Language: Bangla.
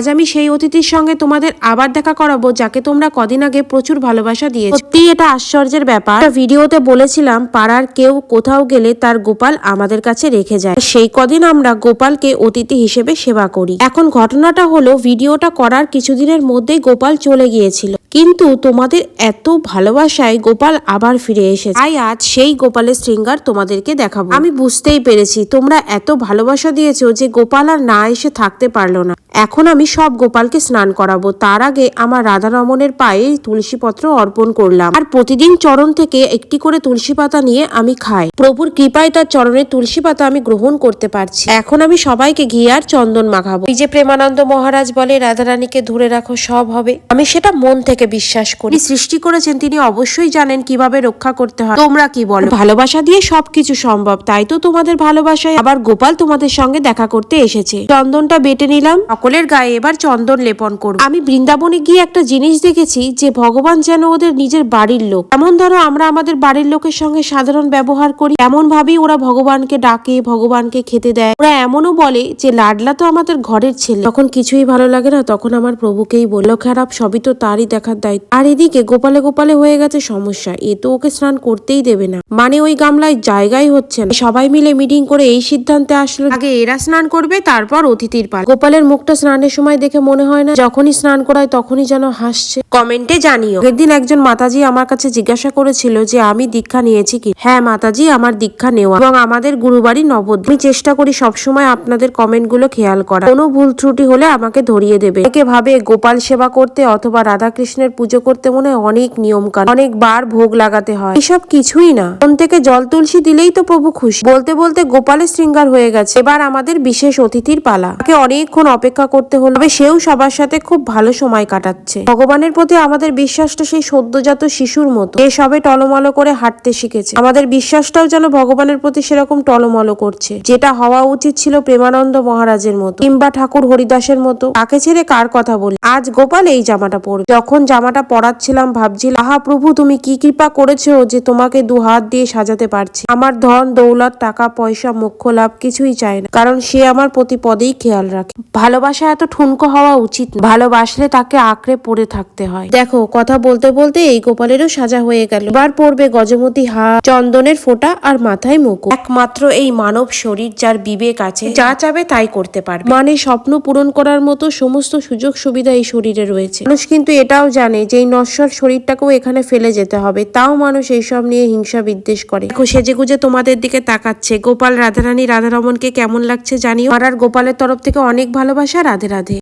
আজ আমি সেই অতিথির সঙ্গে তোমাদের আবার দেখা করাবো, যাকে তোমরা কদিন আগে প্রচুর ভালোবাসা দিয়েছ। সত্যি এটা আশ্চর্যের ব্যাপার। ভিডিওতে বলেছিলাম, পাড়ার কেউ কোথাও গেলে তার গোপাল আমাদের কাছে রেখে যায়। সেই কদিন আমরা গোপালকে অতিথি হিসেবে সেবা করি। এখন ঘটনাটা হলো, ভিডিওটা করার কিছুদিনের মধ্যেই গোপাল চলে গিয়েছিল। কিন্তু তোমাদের এত ভালোবাসায় গোপাল আবার ফিরে এসেছে। তাই আজ সেই গোপালের শৃঙ্গার তোমাদেরকে দেখাবো। আমি বুঝতেই পেরেছি, তোমরা এত ভালোবাসা দিয়েছ যে গোপাল আর না এসে থাকতে পারল না। এখন আমি সব গোপালকে স্নান করাবো। তার আগে আমার রাধা রমণের পায়ে তুলসী পত্র অর্পণ করলাম। আর প্রতিদিন চরণ থেকে একটি করে তুলসী পাতা নিয়ে আমি খাই। প্রভুর কৃপায় তার চরণের তুলসী পাতা আমি গ্রহণ করতে পারছি। এখন আমি সবাইকে ঘি আর চন্দন মাখাবো। এই যে প্রেমানন্দ মহারাজ বলে, রাধারানীকে ধরে রাখো, সব হবে। আমি সেটা মন থেকে বিশ্বাস করি। সৃষ্টি করেছেন তিনি অবশ্যই জানেন কীভাবে রক্ষা করতে হয়। তোমরা কি বলো? ভালোবাসা দিয়ে সবকিছু সম্ভব তাই তো তোমাদের ভালোবাসায় আবার গোপাল তোমাদের সঙ্গে দেখা করতে এসেছে। চন্দনটা বেটে নিলাম। সকলের গায়ে এবার চন্দন লেপন করব আমি বৃন্দাবনে গিয়ে একটা জিনিস দেখেছি যে ভগবান যেন ওদের নিজের বাড়ির লোক। এমন ধরো আমরা আমাদের বাড়ির লোকের সঙ্গে সাধারণ ব্যবহার করি এমন ভাবেই ওরা ভগবানকে ডাকে ভগবানকে খেতে দেয়। ওরা এমনও বলে যে লাডলা তো আমাদের ঘরের ছেলে। তখন কিছুই ভালো লাগে না তখন আমার প্রভুকেই বলল খারাপ সবই তো তারই দেখার দায়িত্ব। আর এদিকে গোপালে গোপালে হয়ে গেছে সমস্যা, এ তো ওকে স্নান করতেই দেবে না। মানে ওই গামলায় জায়গাই হচ্ছে না। সবাই মিলে মিটিং করে এই সিদ্ধান্তে আসলো। আগে এরা স্নান করবে, তারপর অতিথির পাল। গোপালের মুখটা স্নানের সময় দেখে মনে হয় না, যখনই স্নান করায় তখনই যেন হাসছে। কমেন্টে জানিও। একদিন একজন মাতাজি আমার কাছে জিজ্ঞাসা করেছিল যে, আমি দীক্ষা নিয়েছি কি? হ্যাঁ মাতাজি, আমার দীক্ষা নেওয়া এবং আমাদের গুরুবাড়ি নবদ্বীপ। আমি চেষ্টা করি সবসময় আপনাদের কমেন্টগুলো খেয়াল করা কোনো ভুল ত্রুটি হলে আমাকে ধরিয়ে দেবে। একে ভাবে গোপাল সেবা করতে অথবা রাধা কৃষ্ণের পুজো করতে মনে হয় অনেক নিয়ম কানুন অনেকবার ভোগ লাগাতে হয়। এসব কিছুই না। মন থেকে জল তুলসী দিলেই তো প্রভু খুশি। বলতে বলতে গোপালের শৃঙ্গার হয়ে গেছে। এবার আমাদের বিশেষ অতিথির পালা। তাকে অনেকক্ষণ অপেক্ষা করতে হলো সেও সবার সাথে খুব ভালো সময় কাটাচ্ছে। ভগবানের প্রতি আমাদের বিশ্বাসটা সেই সদ্যজাত শিশুর মতো। এ সবে টলমলো করে হাঁটতে শিখেছে। আমাদের বিশ্বাসটাও যেন ভগবানের প্রতি সেরকম টলমলো করছে, যেটা হওয়া উচিত ছিল প্রেমানন্দ মহারাজের মতো, কিংবা ঠাকুর হরিদাসের মতো। তাকে ছেড়ে কার কথা বলি আজ গোপাল এই জামাটা পরবে। যখন জামাটা পরাচ্ছিলাম, ভাবছিলাম, আহা প্রভু, তুমি কি কৃপা করেছ যে তোমাকে দু হাত দিয়ে সাজাতে পারছি? আমার ধন, দৌলত, টাকা, পয়সা, মোক্ষ লাভ কিছুই চায় না, কারণ সে আমার প্রতি পদেই খেয়াল রাখে। ভালোবাসা এত ঠুনকো হওয়া উচিত। ভালোবাসলে তাকে আঁকড়ে পড়ে থাকতে হয়। দেখো, কথা বলতে বলতে এই গোপালেরও সাজা হয়ে গেল। এবার পড়বে গজমতি হা চন্দনের ফোঁটা আর মাথায় মুকুট। একমাত্র এই মানব শরীর যার বিবেক আছে, যা চাবে তাই করতে পারবে। মানে স্বপ্ন পূরণ করার মতো সমস্ত সুযোগ সুবিধা এই শরীরে রয়েছে। মানুষ কিন্তু এটাও জানে যে এই নশ্বর শরীরটাকেও এখানে ফেলে যেতে হবে। তাও মানুষ এইসব নিয়ে হিংসা বিদ্বেষ করে। দেখো সেজে গুজে তোমাদের দিকে তাকাচ্ছে। গোপাল, রাধারানী, রাধারমনকে কেমন লাগছে জানিও। আর গোপালের তরফ থেকে অনেক ভালোবাসা, রাধে রাধে।